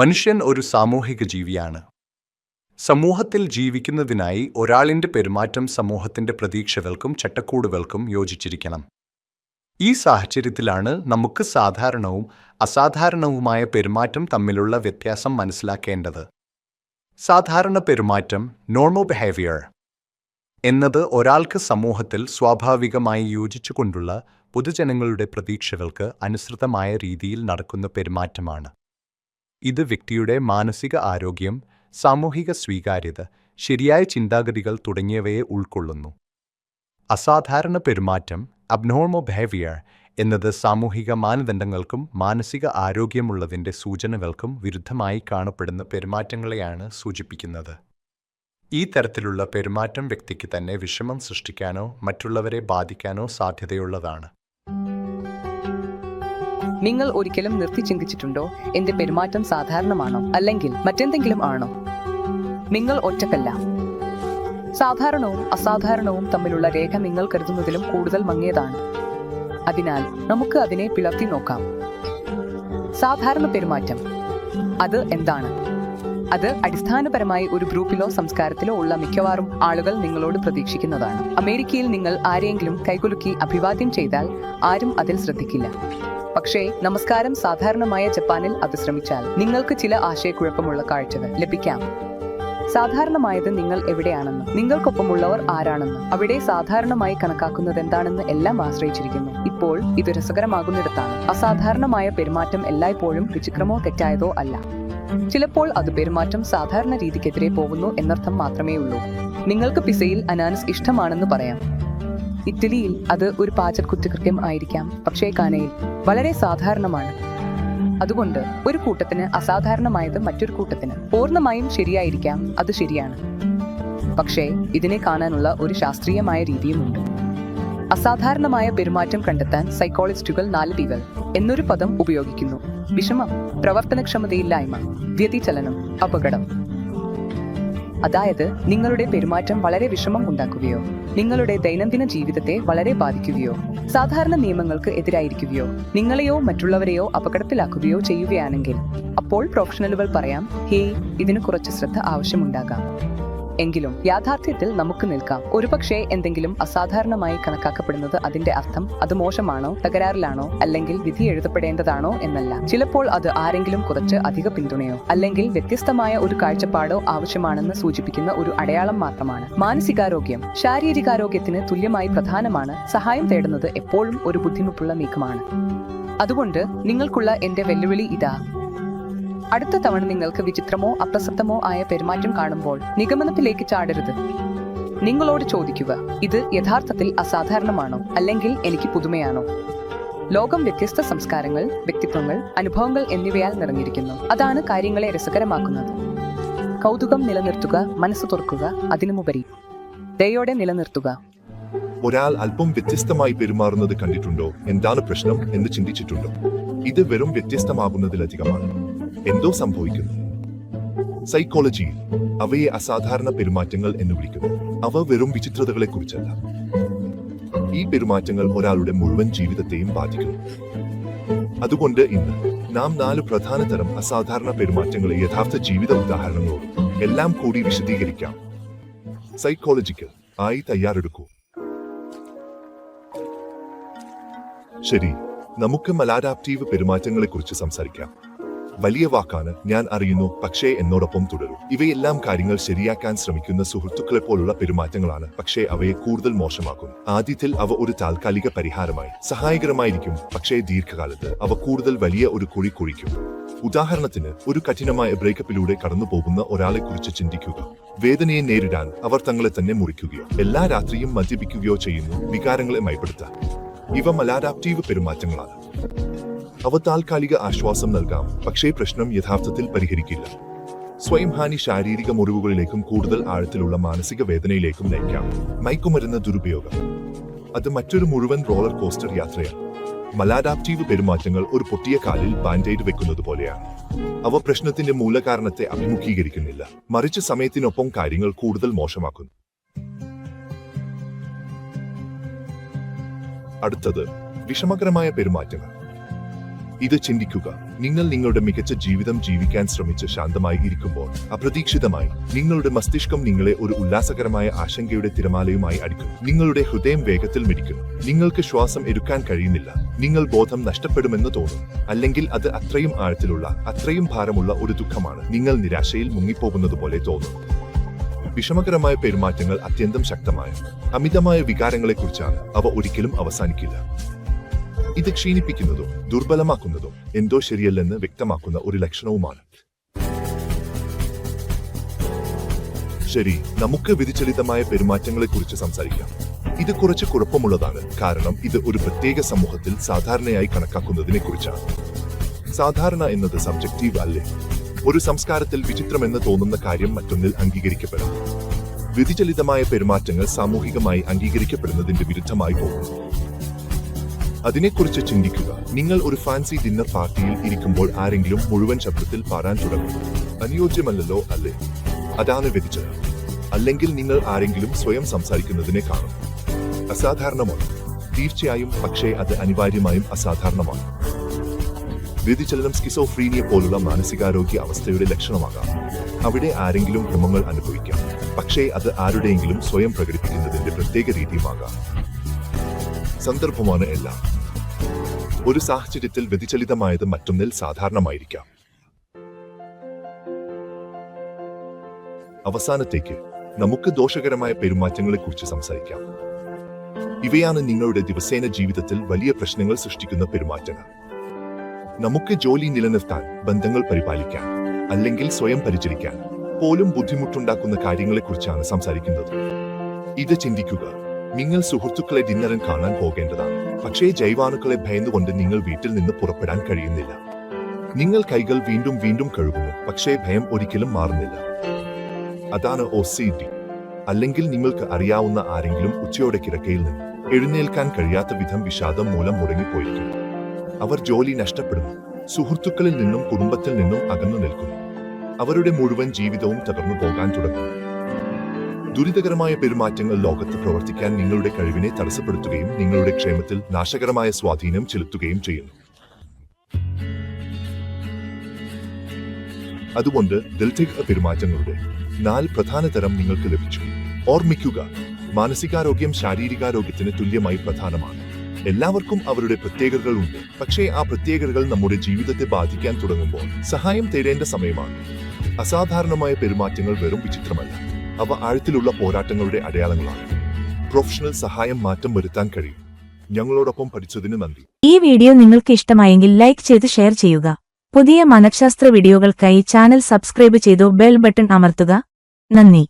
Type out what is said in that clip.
മനുഷ്യൻ ഒരു സാമൂഹിക ജീവിയാണ്. സമൂഹത്തിൽ ജീവിക്കുന്നതിനായി ഒരാളിന്റെ പെരുമാറ്റം സമൂഹത്തിന്റെ പ്രതീക്ഷകൾക്കും ചട്ടക്കൂടുകൾക്കും യോജിച്ചിരിക്കണം. ഈ സാഹചര്യത്തിലാണ് നമുക്ക് സാധാരണവും അസാധാരണവുമായ പെരുമാറ്റം തമ്മിലുള്ള വ്യത്യാസം മനസ്സിലാക്കേണ്ടത്. സാധാരണ പെരുമാറ്റം നോർമൽ ബിഹേവിയർ എന്നത് ഒരാൾക്ക് സമൂഹത്തിൽ സ്വാഭാവികമായി യോജിച്ചുകൊണ്ടുള്ള പൊതുജനങ്ങളുടെ പ്രതീക്ഷകൾക്ക് അനുസൃതമായ രീതിയിൽ നടക്കുന്ന പെരുമാറ്റമാണ്. ഇത് വ്യക്തിയുടെ മാനസിക ആരോഗ്യം സാമൂഹിക സ്വീകാര്യത ശരിയായ ചിന്താഗതികൾ തുടങ്ങിയവയെ ഉൾക്കൊള്ളുന്നു. അസാധാരണ പെരുമാറ്റം അബ്നോർമോ ബിഹേവിയർ എന്നത് സാമൂഹിക മാനദണ്ഡങ്ങൾക്കും മാനസിക ആരോഗ്യമുള്ളതിന്റെ സൂചനകൾക്കും വിരുദ്ധമായി കാണപ്പെടുന്ന പെരുമാറ്റങ്ങളെയാണ് സൂചിപ്പിക്കുന്നത്. ഈ തരത്തിലുള്ള പെരുമാറ്റം വ്യക്തിക്ക് തന്നെ വിഷമം സൃഷ്ടിക്കാനോ മറ്റുള്ളവരെ ബാധിക്കാനോ സാധ്യതയുള്ളതാണ്. നിങ്ങൾ ഒരിക്കലും നിർത്തി ചിന്തിച്ചിട്ടുണ്ടോ? എന്റെ പെരുമാറ്റം സാധാരണമാണോ? അല്ലെങ്കിൽ മറ്റെന്തെങ്കിലും ആണോ? നിങ്ങൾ ഒറ്റക്കല്ല. സാധാരണവും അസാധാരണവും തമ്മിലുള്ള രേഖ നിങ്ങൾ കരുതുന്നതിലും കൂടുതൽ മങ്ങിയതാണ്. അതിനാൽ നമുക്ക് അതിനെ പിളർത്തി നോക്കാം. സാധാരണ പെരുമാറ്റം. അത് എന്താണ്? അത് അടിസ്ഥാനപരമായി ഒരു ഗ്രൂപ്പിലോ സംസ്കാരത്തിലോ ഉള്ള മിക്കവാറും ആളുകൾ നിങ്ങളോട് പ്രതീക്ഷിക്കുന്നതാണ്. അമേരിക്കയിൽ നിങ്ങൾ ആരെയെങ്കിലും കൈകുലുക്കി അഭിവാദ്യം ചെയ്താൽ ആരും അതിൽ ശ്രദ്ധിക്കില്ല. പക്ഷേ നമസ്കാരം സാധാരണമായ ജപ്പാനിൽ അത് ശ്രമിച്ചാൽ നിങ്ങൾക്ക് ചില ആശയക്കുഴപ്പമുള്ള കാഴ്ചകൾ ലഭിക്കാം. സാധാരണമായത് നിങ്ങൾ എവിടെയാണെന്ന് നിങ്ങൾക്കൊപ്പമുള്ളവർ ആരാണെന്ന് അവിടെ സാധാരണമായി കണക്കാക്കുന്നത് എന്താണെന്ന് എല്ലാം ആശ്രയിച്ചിരിക്കുന്നു. ഇപ്പോൾ ഇത് രസകരമാകുന്നിടത്താണ്. അസാധാരണമായ പെരുമാറ്റം എല്ലായ്പ്പോഴും വിചിക്രമോ തെറ്റായതോ അല്ല. ചിലപ്പോൾ അത് പെരുമാറ്റം സാധാരണ രീതിക്കെതിരെ പോകുന്നു എന്നർത്ഥം മാത്രമേ ഉള്ളൂ നിങ്ങൾക്ക് പിസയിൽ അനാനസ് ഇഷ്ടമാണെന്ന് പറയാം. ഇറ്റലിയിൽ അത് ഒരു പാചക കുറ്റകൃത്യം ആയിരിക്കാം. പക്ഷേ കാനയിൽ വളരെ സാധാരണമാണ്. അതുകൊണ്ട് ഒരു കൂട്ടത്തിന് അസാധാരണമായത് മറ്റൊരു കൂട്ടത്തിന്. പൂർണമായും ശരിയായിരിക്കാം അത് ശരിയാണ്. പക്ഷേ ഇതിനെ കാണാനുള്ള ഒരു ശാസ്ത്രീയമായ രീതിയുമുണ്ട്. അസാധാരണമായ പെരുമാറ്റം കണ്ടെത്താൻ സൈക്കോളജിസ്റ്റുകൾ നാല് പികൾ എന്നൊരു പദം ഉപയോഗിക്കുന്നു. വിഷമം പ്രവർത്തനക്ഷമതയില്ലായ്മ വ്യതിചലനം അപകടം. അതായത് നിങ്ങളുടെ പെരുമാറ്റം വളരെ വിഷമം ഉണ്ടാക്കുകയോ നിങ്ങളുടെ ദൈനംദിന ജീവിതത്തെ വളരെ ബാധിക്കുകയോ സാധാരണ നിയമങ്ങൾക്ക് എതിരായിരിക്കുകയോ നിങ്ങളെയോ മറ്റുള്ളവരെയോ അപകടത്തിലാക്കുകയോ ചെയ്യുകയാണെങ്കിൽ അപ്പോൾ പ്രൊഫഷണലുകൾ പറയാം ഹേയ് ഇതിന് കുറച്ച് ശ്രദ്ധ ആവശ്യമുണ്ടാകാം. എങ്കിലും യാഥാർത്ഥ്യത്തിൽ നമുക്ക് നിൽക്കാം. ഒരുപക്ഷെ എന്തെങ്കിലും അസാധാരണമായി കണക്കാക്കപ്പെടുന്നത് അതിന്റെ അർത്ഥം അത് മോശമാണോ തകരാറിലാണോ അല്ലെങ്കിൽ വിധി എഴുതപ്പെടേണ്ടതാണോ എന്നല്ല. ചിലപ്പോൾ അത് ആരെങ്കിലും കുറച്ച് അധിക പിന്തുണയോ അല്ലെങ്കിൽ വ്യത്യസ്തമായ ഒരു കാഴ്ചപ്പാടോ ആവശ്യമാണെന്ന് സൂചിപ്പിക്കുന്ന ഒരു അടയാളം മാത്രമാണ്. മാനസികാരോഗ്യം ശാരീരികാരോഗ്യത്തിന് തുല്യമായി പ്രധാനമാണ്. സഹായം തേടുന്നത് എപ്പോഴും ഒരു ബുദ്ധിമുട്ടുള്ള നീക്കമാണ്. അതുകൊണ്ട് നിങ്ങൾക്കുള്ള എന്റെ വെല്ലുവിളി ഇതാ. അടുത്ത തവണ നിങ്ങൾക്ക് വിചിത്രമോ അപ്രസക്തമോ ആയ പെരുമാറ്റം കാണുമ്പോൾ നിഗമനത്തിലേക്ക് ചാടരുത്. നിങ്ങളോട് ചോദിക്കുക ഇത് യഥാർത്ഥത്തിൽ അസാധാരണമാണോ? അല്ലെങ്കിൽ എനിക്ക് പുതുമയാണോ? ലോകം വ്യത്യസ്ത സംസ്കാരങ്ങൾ വ്യക്തിത്വങ്ങൾ അനുഭവങ്ങൾ എന്നിവയാൽ നിറഞ്ഞിരിക്കുന്നു. അതാണ് കാര്യങ്ങളെ രസകരമാക്കുന്നത്. കൗതുകം നിലനിർത്തുക മനസ്സ് തുറക്കുക അതിനുമുപരി ദയോടെ നിലനിർത്തുക. ഒരാൾ അല്പം വ്യത്യസ്തമായി പെരുമാറുന്നത് കണ്ടിട്ടുണ്ടോ? എന്താണ് പ്രശ്നം എന്ന് ചിന്തിച്ചിട്ടുണ്ടോ? ഇത് വെറും വ്യത്യസ്തമാകുന്നതിലധികമാണ്. എന്തോ സംഭവിക്കുന്നു. സൈക്കോളജിയിൽ അവയെ അസാധാരണ പെരുമാറ്റങ്ങൾ എന്ന് വിളിക്കുന്നു. അവ വെറും വിചിത്രതകളെ കുറിച്ചല്ല ഈ പെരുമാറ്റങ്ങൾ ഒരാളുടെ മുഴുവൻ ജീവിതത്തെയും ബാധിക്കുന്നു. അതുകൊണ്ട് ഇന്ന് നാം നാല് പ്രധാന തരം അസാധാരണ പെരുമാറ്റങ്ങളെ യഥാർത്ഥ ജീവിത ഉദാഹരണങ്ങളോട് എല്ലാം കൂടി വിശദീകരിക്കാം. സൈക്കോളജിക്കൽ ആയി തയ്യാറെടുക്കൂ. ശരി നമുക്ക് മലാഡാപ്റ്റീവ് പെരുമാറ്റങ്ങളെക്കുറിച്ച് സംസാരിക്കാം. വലിയ വാക്കാണ് ഞാൻ അറിയുന്നു പക്ഷേ എന്നോടൊപ്പം തുടരും. ഇവയെല്ലാം കാര്യങ്ങൾ ശരിയാക്കാൻ ശ്രമിക്കുന്ന സുഹൃത്തുക്കളെ പോലുള്ള പെരുമാറ്റങ്ങളാണ് പക്ഷേ അവയെ കൂടുതൽ മോശമാക്കും. ആദ്യത്തിൽ അവ ഒരു താൽക്കാലിക പരിഹാരമായി സഹായകരമായിരിക്കും പക്ഷേ ദീർഘകാലത്ത് അവ കൂടുതൽ വലിയ ഒരു കുഴി കുഴിക്കും. ഉദാഹരണത്തിന് ഒരു കഠിനമായ ബ്രേക്കപ്പിലൂടെ കടന്നുപോകുന്ന ഒരാളെക്കുറിച്ച് ഒരാളെ കുറിച്ച് ചിന്തിക്കുക. വേദനയെ നേരിടാൻ അവർ തങ്ങളെ തന്നെ മുറിക്കുകയോ എല്ലാ രാത്രിയും മദ്യപിക്കുകയോ ചെയ്യുന്നു വികാരങ്ങളെ മയപ്പെടുത്താൻ. ഇവ മലാഡാപ്റ്റീവ് പെരുമാറ്റങ്ങളാണ്. അവ താൽക്കാലിക ആശ്വാസം നൽകാം. പക്ഷേ പ്രശ്നം യഥാർത്ഥത്തിൽ പരിഹരിക്കില്ല. സ്വയം ഹാനി ശാരീരിക മുറിവുകളിലേക്കും കൂടുതൽ ആഴത്തിലുള്ള മാനസിക വേദനയിലേക്കും നയിക്കാം. മയക്കുമരുന്ന് ദുരുപയോഗം. അത് മറ്റൊരു മുഴുവൻ റോളർ കോസ്റ്റർ യാത്രയാണ്. മലാഡാപ്റ്റീവ് പെരുമാറ്റങ്ങൾ ഒരു പൊട്ടിയ കാലിൽ ബാൻഡേഡ് വെക്കുന്നത് പോലെയാണ്. അവ പ്രശ്നത്തിന്റെ മൂലകാരണത്തെ അഭിമുഖീകരിക്കുന്നില്ല. മറിച്ച് സമയത്തിനൊപ്പം കാര്യങ്ങൾ കൂടുതൽ മോശമാക്കുന്നു. അടുത്തത് വിഷമകരമായ പെരുമാറ്റങ്ങൾ. ഇത് ചിന്തിക്കുക. നിങ്ങൾ നിങ്ങളുടെ മികച്ച ജീവിതം ജീവിക്കാൻ ശ്രമിച്ച് ശാന്തമായി ഇരിക്കുമ്പോൾ അപ്രതീക്ഷിതമായി നിങ്ങളുടെ മസ്തിഷ്കം നിങ്ങളെ ഒരു ഉല്ലാസകരമായ ആശങ്കയുടെ തിരമാലയുമായി അടിക്കും. നിങ്ങളുടെ ഹൃദയം വേഗത്തിൽ മിടിക്കും. നിങ്ങൾക്ക് ശ്വാസം എടുക്കാൻ കഴിയുന്നില്ല. നിങ്ങൾ ബോധം നഷ്ടപ്പെടുമെന്ന് തോന്നും. അല്ലെങ്കിൽ അത് അത്രയും ആഴത്തിലുള്ള അത്രയും ഭാരമുള്ള ഒരു ദുഃഖമാണ്. നിങ്ങൾ നിരാശയിൽ മുങ്ങിപ്പോകുന്നത് പോലെ തോന്നും. വിഷമകരമായ പെരുമാറ്റങ്ങൾ അത്യന്തം ശക്തമായ അമിതമായ വികാരങ്ങളെക്കുറിച്ചാണ് അവ ഒരിക്കലും അവസാനിക്കില്ല. ഇത് ക്ഷീണിപ്പിക്കുന്നതും ദുർബലമാക്കുന്നതും എന്തോ ശരിയല്ലെന്ന് വ്യക്തമാക്കുന്ന ഒരു ലക്ഷണവുമാണ്. ശരി നമുക്ക് വ്യതിചലിതമായ പെരുമാറ്റങ്ങളെക്കുറിച്ച് സംസാരിക്കാം. ഇത് കുറച്ച് കുഴപ്പമുള്ളതാണ്. കാരണം ഇത് ഒരു പ്രത്യേക സമൂഹത്തിൽ സാധാരണയായി കണക്കാക്കുന്നതിനെ കുറിച്ചാണ് സാധാരണ എന്നത് സബ്ജക്റ്റീവ് അല്ലേ? ഒരു സംസ്കാരത്തിൽ വിചിത്രമെന്ന് തോന്നുന്ന കാര്യം മറ്റൊന്നിൽ അംഗീകരിക്കപ്പെടാം. വ്യതിചലിതമായ പെരുമാറ്റങ്ങൾ സാമൂഹികമായി അംഗീകരിക്കപ്പെടുന്നതിന്റെ വിരുദ്ധമായി പോകുന്നു. അതിനെക്കുറിച്ച് ചിന്തിക്കുക. നിങ്ങൾ ഒരു ഫാൻസി ഡിന്നർ പാർട്ടിയിൽ ഇരിക്കുമ്പോൾ ആരെങ്കിലും മുഴുവൻ ശബ്ദത്തിൽ പാടാൻ തുടങ്ങും. അനുയോജ്യമല്ലല്ലോ അല്ലേ? അതാണ് വ്യതിചലം അല്ലെങ്കിൽ നിങ്ങൾ ആരെങ്കിലും സ്വയം സംസാരിക്കുന്നതിനെ കാണും. അസാധാരണമാണ്. തീർച്ചയായും പക്ഷേ അത് അനിവാര്യമായും അസാധാരണമാണ്. വ്യതിചലനം സ്കിസോഫ്രീനിയ പോലുള്ള മാനസികാരോഗ്യ അവസ്ഥയുടെ ലക്ഷണമാകാം. അവിടെ ആരെങ്കിലും ഭ്രമങ്ങൾ അനുഭവിക്കാം. പക്ഷേ അത് ആരുടെയെങ്കിലും സ്വയം പ്രകടിപ്പിക്കുന്നതിന്റെ പ്രത്യേക രീതിയുമാകാം. സന്ദർഭമാണ് എല്ലാം. ഒരു സാഹചര്യത്തിൽ വ്യതിചലിതമായത് മറ്റൊന്നിൽ സാധാരണമായിരിക്കാം. അവസാനത്തേക്ക് നമുക്ക് ദോഷകരമായ പെരുമാറ്റങ്ങളെക്കുറിച്ച് സംസാരിക്കാം. ഇവയാണ് നിങ്ങളുടെ ദിവസേന ജീവിതത്തിൽ വലിയ പ്രശ്നങ്ങൾ സൃഷ്ടിക്കുന്ന പെരുമാറ്റങ്ങൾ. നമുക്ക് ജോലി നിലനിർത്താൻ ബന്ധങ്ങൾ പരിപാലിക്കാൻ അല്ലെങ്കിൽ സ്വയം പരിചരിക്കാൻ പോലും ബുദ്ധിമുട്ടുണ്ടാക്കുന്ന കാര്യങ്ങളെക്കുറിച്ചാണ് സംസാരിക്കുന്നത്. ഇത് ചിന്തിക്കുക. നിങ്ങൾ സുഹൃത്തുക്കളെ ഡിന്നറും കാണാൻ പോകേണ്ടതാണ്. പക്ഷേ ജൈവാണുക്കളെ ഭയന്നുകൊണ്ട് നിങ്ങൾ വീട്ടിൽ നിന്ന് പുറപ്പെടാൻ കഴിയുന്നില്ല. നിങ്ങൾ കൈകൾ വീണ്ടും വീണ്ടും കഴുകുന്നു. പക്ഷേ ഭയം ഒരിക്കലും മാറുന്നില്ല. അതാണ് ഒ സി ഡി അല്ലെങ്കിൽ നിങ്ങൾക്ക് അറിയാവുന്ന ആരെങ്കിലും ഉച്ചയോടെ കിടക്കയിൽ നിന്ന് എഴുന്നേൽക്കാൻ കഴിയാത്ത വിധം വിഷാദം മൂലം മുടങ്ങിപ്പോയിരിക്കും. അവർ ജോലി നഷ്ടപ്പെടുന്നു. സുഹൃത്തുക്കളിൽ നിന്നും കുടുംബത്തിൽ നിന്നും അകന്നു നിൽക്കുന്നു. അവരുടെ മുഴുവൻ ജീവിതവും തകർന്നു പോകാൻ തുടങ്ങുന്നു. ദുരിതകരമായ പെരുമാറ്റങ്ങൾ ലോകത്ത് പ്രവർത്തിക്കാൻ നിങ്ങളുടെ കഴിവിനെ തടസ്സപ്പെടുത്തുകയും നിങ്ങളുടെ ക്ഷേമത്തിൽ നാശകരമായ സ്വാധീനം ചെലുത്തുകയും ചെയ്യുന്നു. അതുകൊണ്ട് ദൽതിക പെരുമാറ്റങ്ങളുടെ നാല് പ്രധാന തരം നിങ്ങൾക്ക് ലഭിച്ചു. ഓർമ്മിക്കുക മാനസികാരോഗ്യം ശാരീരികാരോഗ്യത്തിന് തുല്യമായി പ്രധാനമാണ്. എല്ലാവർക്കും അവരുടെ പ്രത്യേകതകൾ ഉണ്ട്. പക്ഷേ ആ പ്രത്യേകതകൾ നമ്മുടെ ജീവിതത്തെ ബാധിക്കാൻ തുടങ്ങുമ്പോൾ സഹായം തേടേണ്ട സമയമാണ്. അസാധാരണമായ പെരുമാറ്റങ്ങൾ വെറും വിചിത്രമല്ല. അവ ആഴത്തിലുള്ള പോരാട്ടങ്ങളുടെ അടയാളങ്ങളാണ്. പ്രൊഫഷണൽ സഹായം മാറ്റം വരുത്താൻ കഴിയും. ഞങ്ങളോടൊപ്പം പഠിച്ചതിന് നന്ദി. ഈ വീഡിയോ നിങ്ങൾക്ക് ഇഷ്ടമായെങ്കിൽ ലൈക്ക് ചെയ്ത് ഷെയർ ചെയ്യുക. പുതിയ മനഃശാസ്ത്ര വീഡിയോകൾക്കായി ചാനൽ സബ്സ്ക്രൈബ് ചെയ്തു ബെൽ ബട്ടൺ അമർത്തുക. നന്ദി.